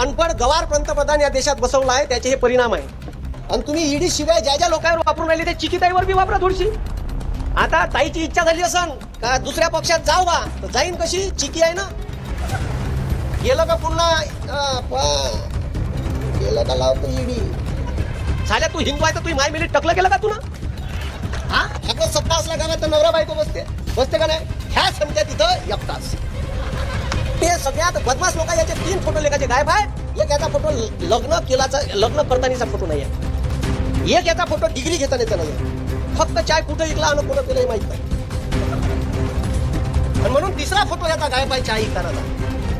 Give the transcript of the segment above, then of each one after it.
अनपड गवार पंतप्रधान या देशात बसवला आहे त्याचे हे परिणाम आहे. आणि तुम्ही ईडी शिवाय ज्या ज्या लोकांवर वापरून राहिले ते चिकीताईवर बी वापरा थोडीशी. आता ताईची इच्छा झाली असन का दुसऱ्या पक्षात जाऊ बा तर जाईन कशी? चिकी आहे ना? गेलं का पुन्हा प- गेलं का लावतो ईडी झाल्या तू हिंदू आहे तर तुम्ही माय मिली टकलं केलं का तू हा? आपला सत्ता असला का तर नवरा बायको बसते. बसते का नाही? ह्या समजा तिथं एकटाच ते सगळ्यात बदमाश लोक याचे तीन फोटो लेखाचे गायब आहेत. एक याचा फोटो लग्न केलाचा लग्न करतानाचा फोटो नाही आहे एक याचा फोटो डिग्री घेतानाचा नाही आहे फक्त चाय कुठं विकला आणि कुठं केलं हे माहीत नाही. आणि म्हणून तिसरा फोटो याचा गायब आहे चाय विकतानाचा.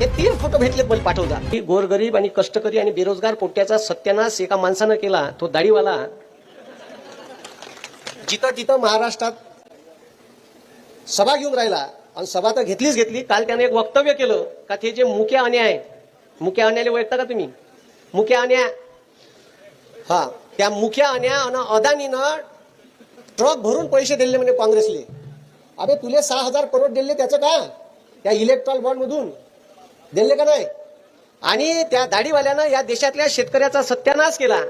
हे तीन फोटो भेटले मला पाठवता. की गोरगरीब आणि कष्टकरी आणि बेरोजगार पोट्याचा सत्यानाश एका माणसानं केला तो दाढीवाला. जिथं तिथं महाराष्ट्रात सभा घेऊन राहिला आणि सभा तर घेतलीच घेतली काल त्याने एक वक्तव्य केलं का ते जे मुख्य अन्याय मुख्या मुक्या ओळखता का तुम्ही? मुख्या अन्या हा त्या मुख्या अन्या आणि अदानीनं ट्रक भरून पैसे दिले म्हणजे काँग्रेसले. अबे तुले सहा हजार करोड दिले त्याचं का? त्या इलेक्ट्रॉल बॉन्ड मधून दिले का नाही? आणि त्या दाढीवाल्यानं या देशातल्या शेतकऱ्याचा सत्यानाश केला.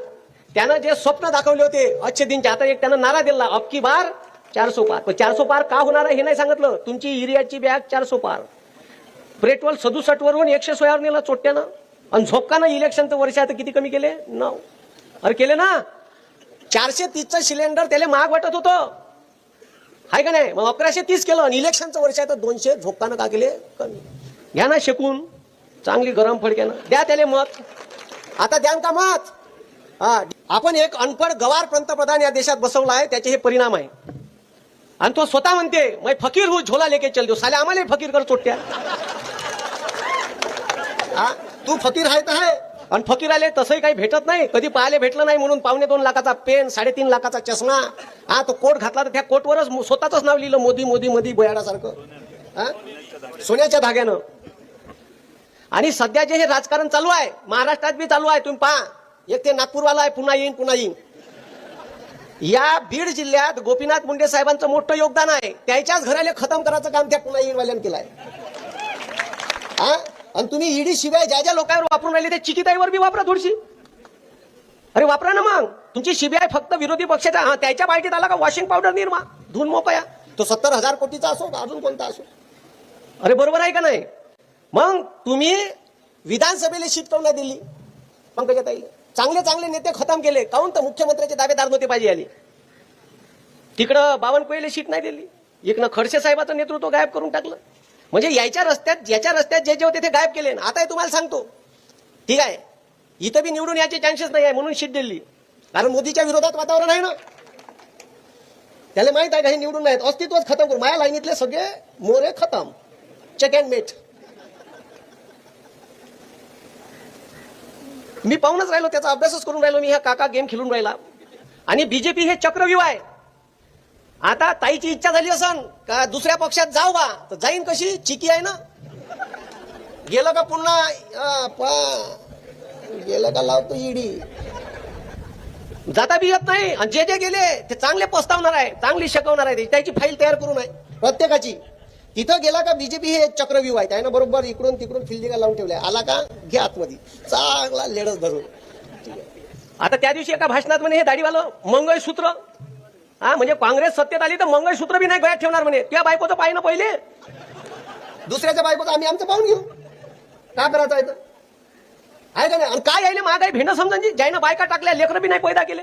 त्यानं जे स्वप्न दाखवले होते अच्छे दिनच्या आता एक त्यानं नारा दिला. अबकी बार चारसो पार. पण चारसो पार का होणार आहे हे नाही सांगितलं. तुमची युरियाची बॅग चारसो पार. पेट्रोल सदुसष्ट वरून एकशे सोळावर नेलं चोट्ट्यानं. आणि झोपकानं इलेक्शनचं वर्ष आता किती कमी केले? नऊ. अरे केले ना. चारशे तीसचं सिलेंडर त्याला महाग वाटत होतं. आहे का नाही? मग अकराशे तीस केलं आणि इलेक्शनचं वर्ष आहे तर दोनशे झोपकानं का केले? कमी. घ्या ना शिकून. चांगली गरम फडक्यानं द्या त्याले मत. आता द्यान का मत. हा. आपण एक अनपड गवार पंतप्रधान या देशात बसवला आहे त्याचे हे परिणाम आहे. आणि तो स्वतः म्हणते मैं फकीर हू झोला लेके चल दो. साले आम्हाला फकीर कर चोट्या हा? तू फकीर आहे तर आहे. आणि फकीर आले तसंही काही भेटत नाही. कधी पाहायला भेटलं नाही म्हणून पावणे दोन लाखाचा पेन साडेतीन लाखाचा चष्मा. हा तो कोट घातला तर त्या कोटवरच स्वतःच नाव लिहिलं मोदी मोदी मोदी बोयाडासारखं. हा? सोन्याच्या धाग्यानं. आणि सध्या जे हे राजकारण चालू आहे महाराष्ट्रात बी चालू आहे तुम्ही पहा. एक ते नागपूरवाला आहे पुन्हा येईन पुन्हा येईन. या बीड जिल्ह्यात गोपीनाथ मुंडे साहेबांचं मोठं योगदान आहे. त्याच्याच घराला खतम करायचं काम त्या पुन्हा येईनवाल्यानं केलं आहे हा? आणि तुम्ही ईडी शिवाय ज्या ज्या लोकांवर वापरून राहिले ते चिकिताईवर बी वापरा थोडीशी. अरे वापरा ना मग. तुमची सीबीआय फक्त विरोधी पक्षाचा हा त्याच्या पार्टीत आला का वॉशिंग पावडर निर्मा? धुवून मोकया तो सत्तर हजार कोटीचा असो अजून कोणता असो? अरे बरोबर आहे का नाही? मग तुम्ही विधानसभेला शीट काऊन नाही दिली? पंकजाताईला चांगले चांगले नेते खतम केले. काऊन तर मुख्यमंत्र्याचे दावेदार नव्हते पाहिजे आली? तिकडं बावनकुळेला शीट नाही दिली? इकडं खडसे साहेबाचं नेतृत्व गायब करून टाकलं? म्हणजे यायच्या रस्त्यात ज्याच्या रस्त्यात जे जे होते ते गायब केले. आता हे तुम्हाला सांगतो. ठीक आहे. इथं बी निवडून याचे चान्सेस नाही आहे म्हणून शीट दिली. कारण मोदीच्या विरोधात वातावरण आहे ना. त्याला माहीत आहे का हे निवडून नाहीत. अस्तित्वच खतम करू माझ्या लाईनीतले सगळे मोरे खतम. चेक अँड मेट मी पाहूनच राहिलो त्याचा अभ्यासच करून राहिलो मी ह्या काका गेम खेळून राहिला. आणि बीजेपी हे चक्रव्यूह आहे. आता ताईची इच्छा झाली असन का दुसऱ्या पक्षात जाऊ बा? तर जाईन कशी? चिकी आहे ना? गेलं का पुन्हा गेलं का लावतो इडी जाता बी येत नाही. आणि जे जे गेले ते चांगले पस्तावणार आहे. चांगली शिकवणार आहे. त्याची फाईल तयार करून आहे. प्रत्येकाची. तिथं गेला का बीजेपी हे चक्रव्यूह आहे. त्यानं बरोबर इकडून तिकडून फिल्डिंग लावून ठेवले आला का? घे आतमध्ये. चांगला लेडच धरून. आता त्या दिवशी एका भाषणात म्हणे हे दाढीवालं मंगळसूत्र हा म्हणजे काँग्रेस सत्तेत आली तर मंगळसूत्र बी नाही गळ्यात ठेवणार म्हणे. त्या बायकोचं पाहिजे ना पहिले. दुसऱ्याच्या बायकोचं आम्ही आमचं पाहून घेऊ. काय करायचं आहे तर आहे का नाही? आणि काय यायले महागाई भेंड समजायची ज्यानं बायका टाकल्या लेकरं बी नाही पैदा केले.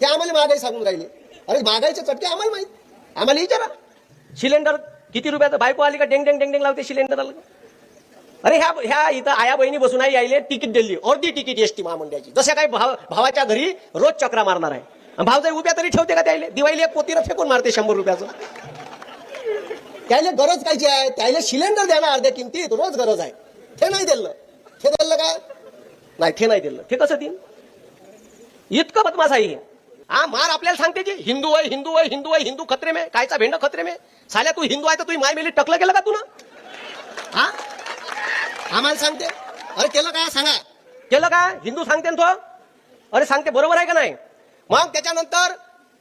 ते आम्हाला महागाई सांगून राहिले. अरे महागाईचे चटके आम्हाला माहीत. आम्हाला विचारा. सिलेंडर किती रुपयाचं? बायको आली का डेंग डेंग डेंग डेंग लावते सिलेंडर आलं अरे ह्या ह्या इथं आया बहिणी बसून आहे यायले तिकीट दिली. अर्धी तिकीट एसटी महामंडळाची. जसं काही भाव भावाच्या घरी रोज चक्रा मारणार आहे. भाव जरी उभ्या तरी ठेवते का त्याला? दिवाळीला एक पोतीला फेकून मारते शंभर रुपयाचं? त्याला गरज कायची आहे? त्याला सिलेंडर द्या ना अर्ध्या किमतीत रोज गरज आहे. ते नाही दिलं. ते दिलं काय? नाही ते नाही दिलं. ते कसं देईन? इतकं बदमाश आहे. हा मार आपल्याला सांगते जी हिंदू आहे हिंदू आहे हिंदू आहे हिंदू खत्रे मे कायचा भेंड खत्रे मे. साल्या तू हिंदू आहे तर तुझी माय मेली टकलं गेलं का तू ना? हा आम्हाला सांगते. अरे केलं काय? सांगा. केलं का हिंदू सांगते ना तो. अरे सांगते बरोबर आहे का नाही? मग त्याच्यानंतर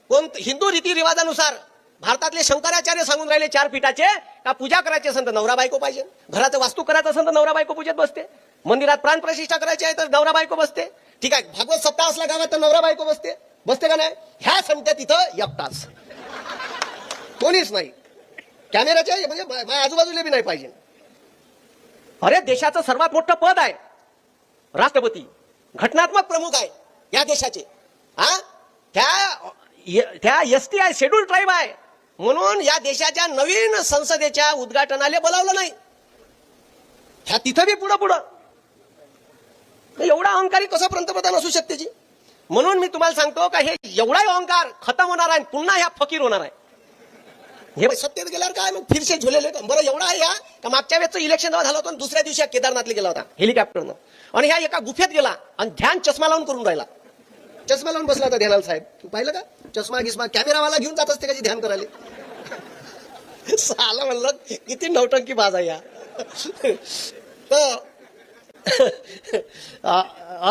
कोण हिंदू रीतिरिवाजानुसार भारतातले शंकराचार्य सांगून राहिले चार पीठाचे का पूजा करायची असेल तर नवरा बायको पाहिजे. घराचं वास्तू करायचं असेल तर नवरा बायको पूजेत बसते. मंदिरात प्राण प्रतिष्ठा करायची आहे तर नवरा बायको बसते. ठीक आहे भागवत सप्ताह असला गावात तर नवरा बायको बसते. बसते का नाही? ह्या संत्या तिथं एकटाच. कोणीच नाही. कॅमेराच्या म्हणजे माझ्या आजूबाजूला बी नाही पाहिजे. अरे देशाचं सर्वात मोठं पद आहे. राष्ट्रपती. घटनात्मक प्रमुख आहे या देशाचे. हा? त्या त्या एस टी आहे शेड्यूल ट्राईब आहे. म्हणून या देशाच्या नवीन संसदेच्या उद्घाटनाला बोलावलं नाही. ह्या तिथं बी पुढं पुढं. तर एवढा अहंकारी कसं पंतप्रधान असू शकते जी? म्हणून मी तुम्हाला सांगतो का हे एवढा अहंकार खतम होणार आहे पुन्हा ह्या फकीर होणार आहे. हे सत्तेत गेल्यावर काय मग फिरसे झुलेले बरं एवढा आहे या का मागच्या वेळेचं इलेक्शन झालं होतं दुसऱ्या दिवशी केदारनाथला गेला होता हेलिकॉप्टरनं. आणि ह्या एका गुफेत गेला आणि ध्यान चष्मा लावून करून राहिला. चष्मा लावून बसला होता ध्यानाल साहेब. तू पाहिलं का? चष्मा गिस्मा कॅमेरावाला घेऊन जात असते कधी ध्यान करायला? साला म्हणलं किती नवटंकी बाज आहे या. तर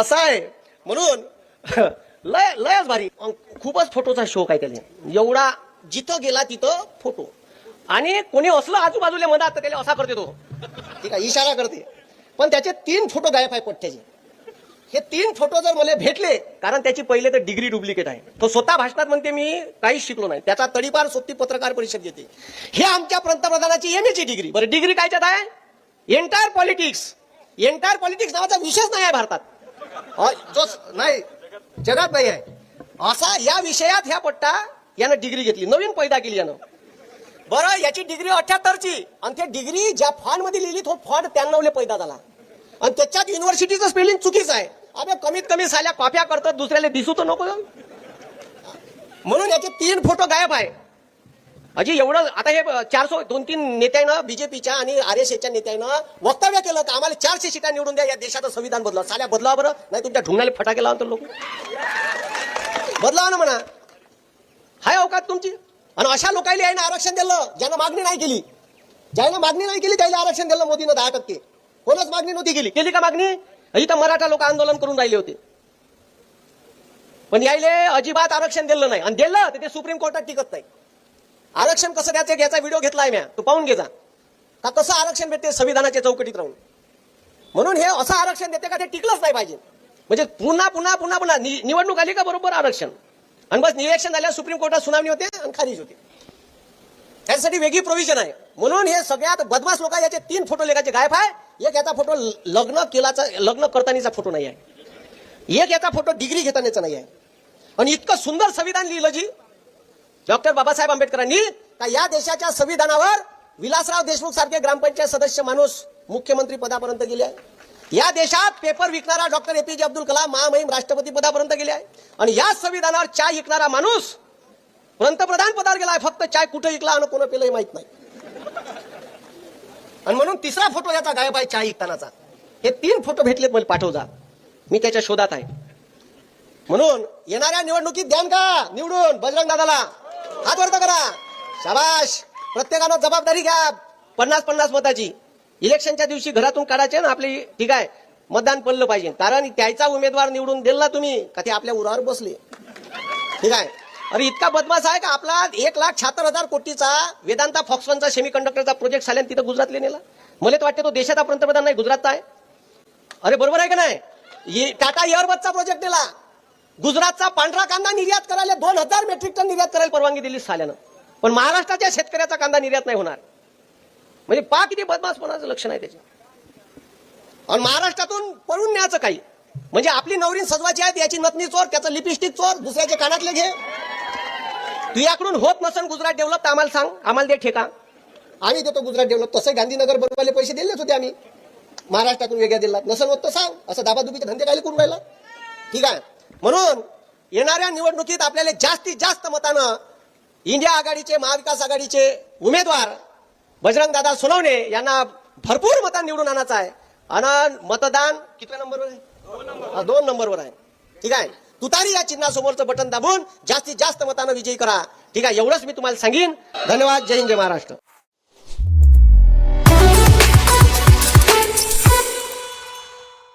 असं आहे. म्हणून लय लयच भारी. खूपच फोटोचा शोक आहे त्याला एवढा जिथं गेला तिथं फोटो आणि कोणी असलं आजूबाजूला मधात तर त्याला असा करते तो. ठीक आहे इशारा करते. पण त्याचे तीन फोटो गायब आहे पठ्ठ्याचे हे तीन फोटो जर मला भेटले कारण त्याची पहिले तर डिग्री डुप्लिकेट आहे. तो स्वतः भाषणात म्हणते मी काहीच शिकलो नाही. त्याचा तडीपार सोबती पत्रकार परिषद घेते. हे आमच्या पंतप्रधानाची एम एची डिग्री बरं डिग्री कायच्यात आहे? एंटायर पॉलिटिक्स एंटायर पॉलिटिक्स नावाचा विषयच नाही आहे भारतात. जो नाही जगात नाही आहे. असा या विषयात ह्या पट्टा यानं डिग्री घेतली. नवीन पैदा केली यानं. बरं याची डिग्री अठ्याहत्तरची. आणि ते डिग्री ज्या फॉन्टमध्ये लिहिली तो फॉन्ट त्र्याण्णवले पैदा झाला. आणि त्याच्यात युनिव्हर्सिटीचं स्पेलिंग चुकीचं आहे. अबे कमीत कमी साल्या कॉप्या करतात दुसऱ्याला दिसू तर नको म्हणून याचे तीन फोटो गायब आहे. अजी एवढं आता हे चारशे दोन तीन नेत्यानं बीजेपीच्या आणि आर एस एसच्या नेत्यानं वक्तव्य केलं तर आम्हाला चारशे सीटा निवडून द्या या देशाचं संविधान बदला. साल्या बदला बरं नाही तुमच्या ढुंगणाला फटाके लावतो लोक. बदला ना म्हणा. हाय अवकात तुमची. आणि अशा लोकांनी यानं आरक्षण दिलं ज्यांना मागणी नाही केली. ज्यांना मागणी नाही केली त्याला आरक्षण दिलं मोदीनं दहा टक्के. कोणच मागणी नव्हती केली. केली का मागणी? इथं मराठा लोक आंदोलन करून राहिले होते. पण यायले अजिबात आरक्षण दिलं नाही. आणि दिलं तर ते सुप्रीम कोर्टात टिकत नाही. आरक्षण कसं द्यायचं याचा व्हिडिओ घेतलाय म्या. तू पाहून घेजा का कसं आरक्षण भेटते संविधानाच्या चौकटीत राहून? म्हणून हे असं आरक्षण देते का ते टिकलंच नाही पाहिजे. म्हणजे पुन्हा पुन्हा पुन्हा पुन्हा नि- निवडणूक आली का बरोबर आरक्षण? आणि बस निरीक्षण झाल्यावर सुप्रीम कोर्टात सुनावणी होते आणि खारिज होते. त्यासाठी वेगळी प्रोव्हिजन आहे. म्हणून हे सगळ्यात बदमाश लोक याचे तीन फोटो लेखाचे गायब आहे. एक याचा फोटो लग्न केलाचा लग्न करतानाचा फोटो नाही आहे एक याचा फोटो डिग्री घेतानाचा नाही आहे आणि इतकं सुंदर संविधान लिहिलं जी डॉक्टर बाबासाहेब आंबेडकरांनी का या देशाच्या संविधानावर विलासराव देशमुख सारखे ग्रामपंचायत सदस्य माणूस मुख्यमंत्री पदापर्यंत गेले आहे या देशात पेपर विकणारा डॉक्टर एपीजे अब्दुल कलाम महामहिम राष्ट्रपती पदापर्यंत गेले आहे आणि या संविधानावर चाय विकणारा माणूस पंतप्रधान पदावर गेला आहे. फक्त चाय कुठं विकला आणि कोणा पेलंही माहीत नाही. आणि म्हणून तिसरा फोटो याचा गायब आहे चाय इकतानाचा हे तीन फोटो भेटले मला पाठव जा. मी त्याच्या शोधात आहे. म्हणून येणाऱ्या निवडणुकीत द्यान का? निवडून बजरंग दादाला. हात वर्त करा. शाबाश प्रत्येकानं जबाबदारी घ्या. पन्नास पन्नास मताची. इलेक्शनच्या दिवशी घरातून काढायचे ना आपली ठीक आहे मतदान पडलं पाहिजे. कारण त्याचा उमेदवार निवडून दिला तुम्ही का ते आपल्या उरावर बसले? ठीक आहे अरे इतका बदमाश आहे का आपला? एक लाख शहात्तर हजार कोटीचा वेदांता फॉक्सवनचा सेमी कंडक्टरचा प्रोजेक्ट झाल्याने तिथं गुजरातले नेला. मला तर वाटते तो देशाचा पंतप्रधान नाही गुजरातचा आहे. अरे बरोबर आहे का नाही? ये- टाटा एअरबसचा प्रोजेक्ट दिला गुजरातचा पांढरा कांदा निर्यात करायला दोन हजार मेट्रिक टन निर्यात करायला परवानगी दिली साल्यानं पण महाराष्ट्राच्या शेतकऱ्याचा कांदा निर्यात नाही होणार. म्हणजे पा किती बदमाशपणाचं लक्ष नाही त्याचे. आणि महाराष्ट्रातून पळून न्यायचं काही. म्हणजे आपली नवरीन सजवायची आहे याची नतनी चोर त्याचं लिपस्टिक चोर दुसऱ्याचे कानातले घे. तुझ्याकडून होत नसन गुजरात डेव्हलप तर आम्हाला सांग. आम्हाला दे ठेका. आम्ही देतो गुजरात डेव्हलप. तसं गांधीनगर बनवायला पैसे दिलेच होते आम्ही. महाराष्ट्रातून वेगळ्या दिला. नसेल होत तर सांग. असं दाबादुबीचे धंदे काय करून राहिला? ठीक आहे. म्हणून येणाऱ्या निवडणुकीत आपल्याला जास्तीत जास्त मतानं इंडिया आघाडीचे महाविकास आघाडीचे उमेदवार बजरंग दादा सोनवणे यांना भरपूर मतान निवडून आणायचं आहे. आणि मतदान कितव्या नंबरवर आहे. दोन नंबरवर आहे. ठीक आहे? तुतारी या चिन्हासमोरचं बटन दाबून जास्तीत जास्त मतानं विजयी करा. ठीक आहे? एवढंच मी तुम्हाला सांगेन. धन्यवाद. जय हिंद जय महाराष्ट्र.